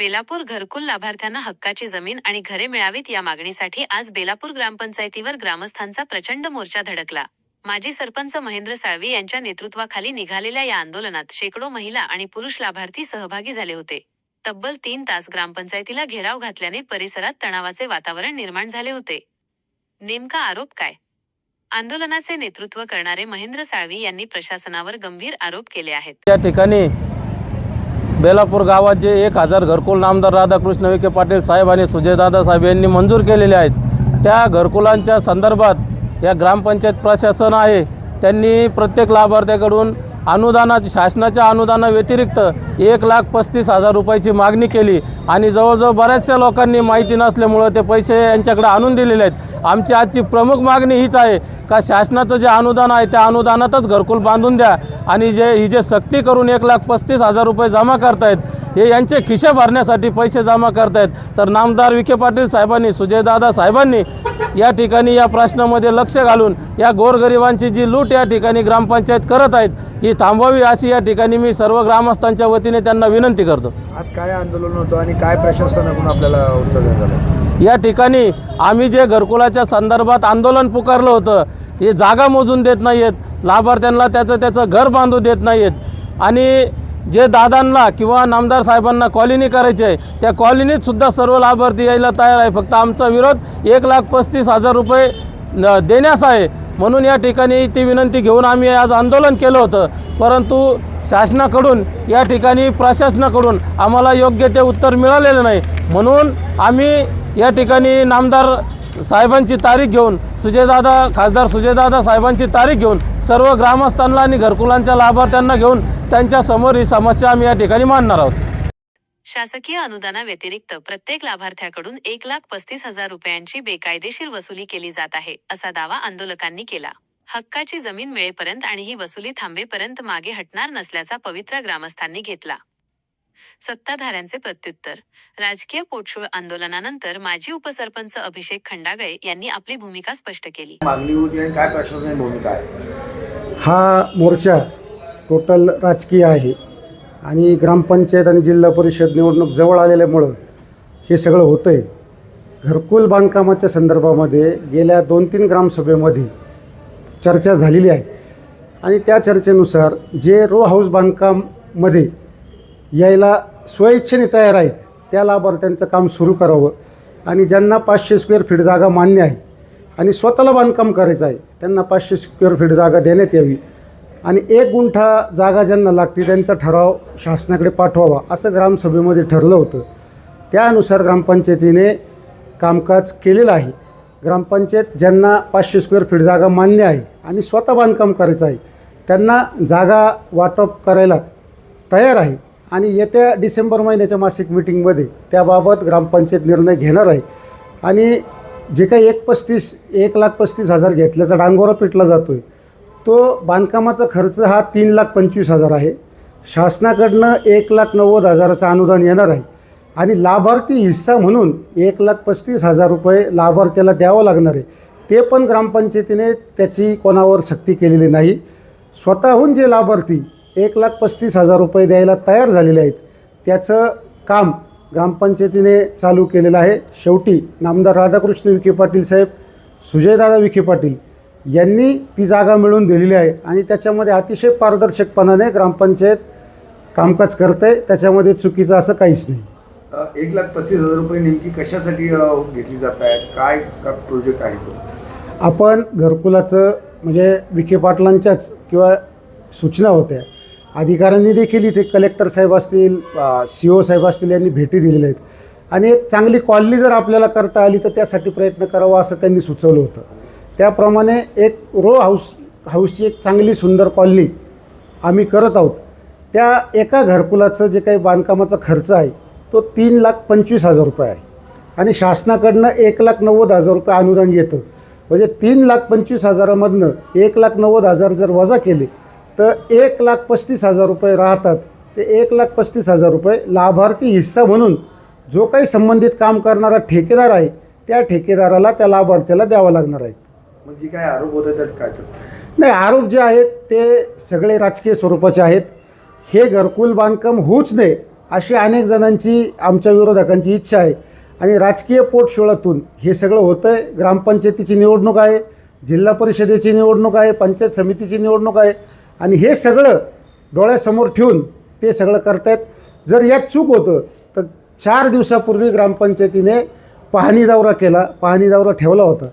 बेलापूर घरकुल लाभार्थ्यांना हक्काची जमीन आणि घरे मिळावीत या मागणीसाठी आज बेलापूर ग्रामपंचायतीवर ग्रामस्थांचा प्रचंड मोर्चा धडकला. माजी सरपंच महेंद्र साळवी यांच्या नेतृत्वाखाली निघालेल्या या आंदोलनात शेकडो महिला आणि पुरुष लाभार्थी सहभागी झाले होते. तब्बल तीन तास ग्रामपंचायतीला घेराव घातल्याने परिसरात तणावाचे वातावरण निर्माण झाले होते. नेमका आरोप काय? आंदोलनाचे नेतृत्व करणारे महेंद्र साळवी यांनी प्रशासनावर गंभीर आरोप केले आहेत. या ठिकाणी बेलापूर गावात जे एक हजार घरकुल नामदार राधाकृष्ण विखे पाटील साहेब आणि सुजयदादा साहेब यांनी मंजूर केलेले आहेत. त्या घरकुलांच्या संदर्भात या ग्रामपंचायत प्रशासन आहे. त्यांनी प्रत्येक लाभार्थ्याकडून अनुदानाची शासनाच्या अनुदानाव्यतिरिक्त एक लाख पस्तीस हजार रुपयाची मागणी केली. आणि जवळजवळ बऱ्याचशा लोकांनी माहिती नसल्यामुळं ते पैसे यांच्याकडे आणून दिलेले आहेत. आमची आजची प्रमुख मागणी हीच आहे का शासनाचं जे अनुदान आहे त्या अनुदानातच घरकुल बांधून द्या. आणि जे ही जे सक्ती करून एक लाख पस्तीस हजार रुपये जमा करतायत हे यांचे खिशे भरण्यासाठी पैसे जमा करतायत. तर नामदार विखे पाटील साहेबांनी सुजयदादा साहेबांनी या ठिकाणी या प्रश्नामध्ये लक्ष घालून या गोरगरिबांची जी लूट या ठिकाणी ग्रामपंचायत करत आहेत ही थांबवावी अशी या ठिकाणी मी सर्व ग्रामस्थांच्या वतीने त्यांना विनंती करतो. आज काय आंदोलन होतं आणि काय प्रशासनाकडून आपल्याला उत्तर देण्यात आलं? या ठिकाणी आम्ही जे घरकुलाच्या संदर्भात आंदोलन पुकारलं होतं हे जागा मोजून देत नाही आहेत लाभार्थ्यांना त्याचं त्याचं घर बांधू देत नाही आहेत आणि जे दादांना किंवा नामदार साहेबांना कॉलनी करायची आहे त्या कॉलनीत सुद्धा सर्व लाभार्थी यायला तयार आहे. फक्त आमचा विरोध एक लाख पस्तीस हजार रुपये देण्यास आहे. म्हणून या ठिकाणी ती विनंती घेऊन आम्ही आज आंदोलन केलं होतं. परंतु शासनाकडून या ठिकाणी प्रशासनाकडून आम्हाला योग्य ते उत्तर मिळालेलं नाही. म्हणून आम्ही या ठिकाणी नामदार साहेबांची तारीख घेऊन सुजयदादा खासदार सुजयदादा साहेबांची तारीख घेऊन सर्व ग्रामस्थांना आणि घरकुलांच्या लाभार्थ्यांना घेऊन त्यांच्यासमोर ही समस्या आम्ही या ठिकाणी मांडणार आहोत. शासकीय अनुदानाव्यतिरिक्त प्रत्येक लाभार्थ्याकडून एक लाख पस्तीस हजार रुपयांची बेकायदेशीर वसुली केली जात आहे असा दावा आंदोलकांनी केला. हक्काची जमीन मिळेपर्यंत आणि ही वसुली थांबेपर्यंत मागे हटणार नसल्याचा पवित्रा ग्रामस्थांनी घेतला. सत्ताधाऱ्यांचे प्रत्युत्तर राजकीय पोटशूळ आंदोलनानंतर माजी उपसरपंच अभिषेक खंडागळे यांनी आपली भूमिका स्पष्ट केली. मागणी होती आणि काय प्रशासनाची भूमिका आहे? हा मोर्चा टोटल राजकीय आहे. आणि ग्रामपंचायत आणि जिल्हा परिषद निवडणूक जवळ आलेल्यामुळं हे सगळं होतं आहे घरकुल बांधकामाच्या संदर्भामध्ये गेल्या दोन तीन ग्रामसभेमध्ये चर्चा झालेली आहे. आणि त्या चर्चेनुसार जे रो हाऊस बांधकाममध्ये यायला स्वइच्छेने तयार आहेत त्या लाभार्थ्यांचं काम सुरू करावं. आणि ज्यांना पाचशे स्क्वेअर फीट जागा मान्य आहे आणि स्वतःला बांधकाम करायचं आहे त्यांना पाचशे स्क्वेअर फीट जागा देण्यात यावी. आणि एक गुंठा जागा ज्यांना लागते त्यांचा ठराव शासनाकडे पाठवावा असं ग्रामसभेमध्ये ठरलं होतं. त्यानुसार ग्रामपंचायतीने कामकाज केलेलं आहे. ग्रामपंचायत ज्यांना पाचशे स्क्वेअर फीट जागा मान्य आहे आणि स्वतः बांधकाम करायचं आहे त्यांना जागा वाटप करायला तयार आहे. आणि येत्या डिसेंबर महिन्याच्या मासिक मिटिंगमध्ये त्याबाबत ग्रामपंचायत निर्णय घेणार आहे. आणि जे काही एक पस्तीस एक लाख पस्तीस हजार घेतल्याचा डांगोरा पिटला जातो आहे तो बांधकामाचा खर्च हा तीन लाख पंचवीस हजार आहे. शासनाकडनं एक लाख नव्वद हजाराचं अनुदान येणार आहे. आणि लाभार्थी हिस्सा म्हणून एक लाख पस्तीस हजार रुपये लाभार्थ्याला द्यावं लागणार आहे. ते पण ग्रामपंचायतीने त्याची कोणावर सक्ती केलेली नाही. स्वतःहून जे लाभार्थी एक लाख पस्तीस हजार रुपये द्यायला तयार झालेले आहेत त्याचं काम ग्रामपंचायतीने चालू केलेलं आहे. शेवटी नामदार राधाकृष्ण विखे पाटील साहेब सुजयदादा विखे पाटील यांनी ती जागा मिळवून दिलेली आहे. आणि त्याच्यामध्ये अतिशय पारदर्शकपणाने ग्रामपंचायत कामकाज करते त्याच्यामध्ये चुकीचं असं काहीच नाही. एक लाख पस्तीस हजार रुपये नेमकी कशासाठी घेतली जात आहेत काय का प्रोजेक्ट आहे तो? आपण घरकुलाचं म्हणजे विखे पाटलांच्याच किंवा सूचना होत्या. अधिकाऱ्यांनी देखील इथे कलेक्टर साहेब असतील सी ओ साहेब असतील यांनी भेटी दिलेल्या आहेत. आणि एक चांगली कॉलनी जर आपल्याला करता आली तर त्यासाठी प्रयत्न करावा असं त्यांनी सुचवलं होतं. त्याप्रमाणे एक रो हाऊस हाऊसची एक चांगली सुंदर कॉलनी आम्ही करत आहोत. त्या एका घरकुलाचं जे काही बांधकामाचा खर्च आहे तो तीन लाख पंचवीस हजार रुपये आहे. आणि शासनाकडनं एक लाख नव्वद हजार रुपये अनुदान येतं. म्हणजे तीन लाख पंचवीस हजारामधनं एक लाख नव्वद हजार जर वजा केले तर एक लाख पस्तीस हजार रुपये राहतात. ते एक लाख पस्तीस हजार रुपये लाभार्थी हिस्सा म्हणून जो काही संबंधित काम करणारा ठेकेदार आहे त्या ठेकेदाराला त्या लाभार्थ्याला द्यावा लागणार आहे. म्हणजे काय आरोप होत आहेत काय तर नाही आरोप जे आहेत ते सगळे राजकीय स्वरूपाचे आहेत. हे घरकुल बांधकाम होऊच नये अशी अनेक जणांची आमच्या विरोधकांची इच्छा आहे. आणि राजकीय पोटशोळातून हे सगळं होतं आहे ग्रामपंचायतीची निवडणूक आहे जिल्हा परिषदेची निवडणूक आहे पंचायत समितीची निवडणूक आहे. आणि हे सगळं डोळ्यासमोर ठेवून ते सगळं करतायत. जर यात चूक होतं तर चार दिवसापूर्वी ग्रामपंचायतीने पाहणी दौरा केला पाहणी दौरा ठेवला होता.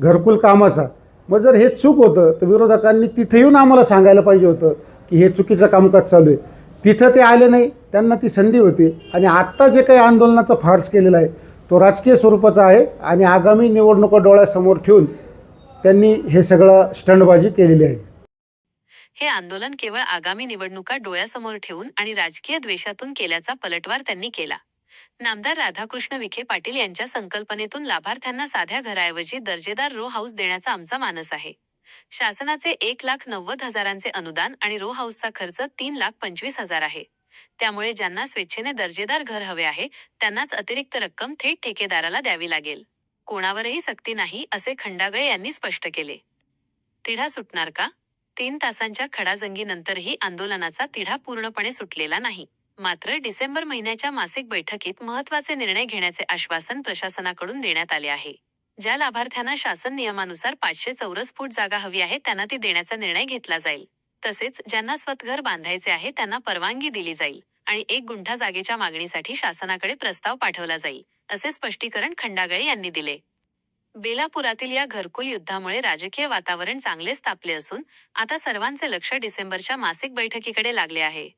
घरकुल कामाचा. मग जर हे चूक होतं तर विरोधकांनी तिथे येऊन आम्हाला सांगायला पाहिजे होतं की हे चुकीचं कामकाज चालू आहे. तिथं ते आले नाही त्यांना ती संधी होती. आणि आत्ता जे काही आंदोलनाचा फार्स केलेला आहे तो राजकीय स्वरूपाचा आहे आणि आगामी निवडणुका डोळ्यासमोर ठेवून त्यांनी हे सगळं स्टंडबाजी केलेली आहे. हे आंदोलन केवळ आगामी निवडणुका डोळ्यासमोर ठेवून आणि राजकीय द्वेषातून केल्याचा पलटवार त्यांनी केला. नामदार राधाकृष्ण विखे पाटील यांच्या संकल्पनेतून लाभार्थ्यांना साध्या घराऐवजी दर्जेदार रो हाऊस देण्याचा आमचा मानस आहे. शासनाचे एक लाख नव्वद हजारांचे अनुदान आणि रो हाऊसचा खर्च तीन लाख पंचवीस हजार आहे. त्यामुळे ज्यांना स्वेच्छेने दर्जेदार घर हवे आहे त्यांनाच अतिरिक्त रक्कम थेट ठेकेदाराला द्यावी लागेल. कोणावरही सक्ती नाही असे खंडागळे यांनी स्पष्ट केले. तिढा सुटणार का? तीन तासांच्या खडाजंगीनंतरही आंदोलनाचा तिढा पूर्णपणे सुटलेला नाही. मात्र डिसेंबर महिन्याच्या मासिक बैठकीत महत्त्वाचे निर्णय घेण्याचे आश्वासन प्रशासनाकडून देण्यात आले आहे. ज्या लाभार्थ्यांना शासन नियमानुसार पाचशे चौरस फूट जागा हवी आहे त्यांना ती देण्याचा निर्णय घेतला जाईल. तसेच ज्यांना स्वतःघर बांधायचे आहे त्यांना परवानगी दिली जाईल आणि एक गुंठा जागेच्या मागणीसाठी शासनाकडे प्रस्ताव पाठवला जाईल असे स्पष्टीकरण खंडागळे यांनी दिले. बेलापुरातील या घरकुल युद्धामुळे राजकीय वातावरण चांगलेच तापले असून आता सर्वांचे लक्ष डिसेंबरच्या मासिक बैठकीकडे लागले आहे.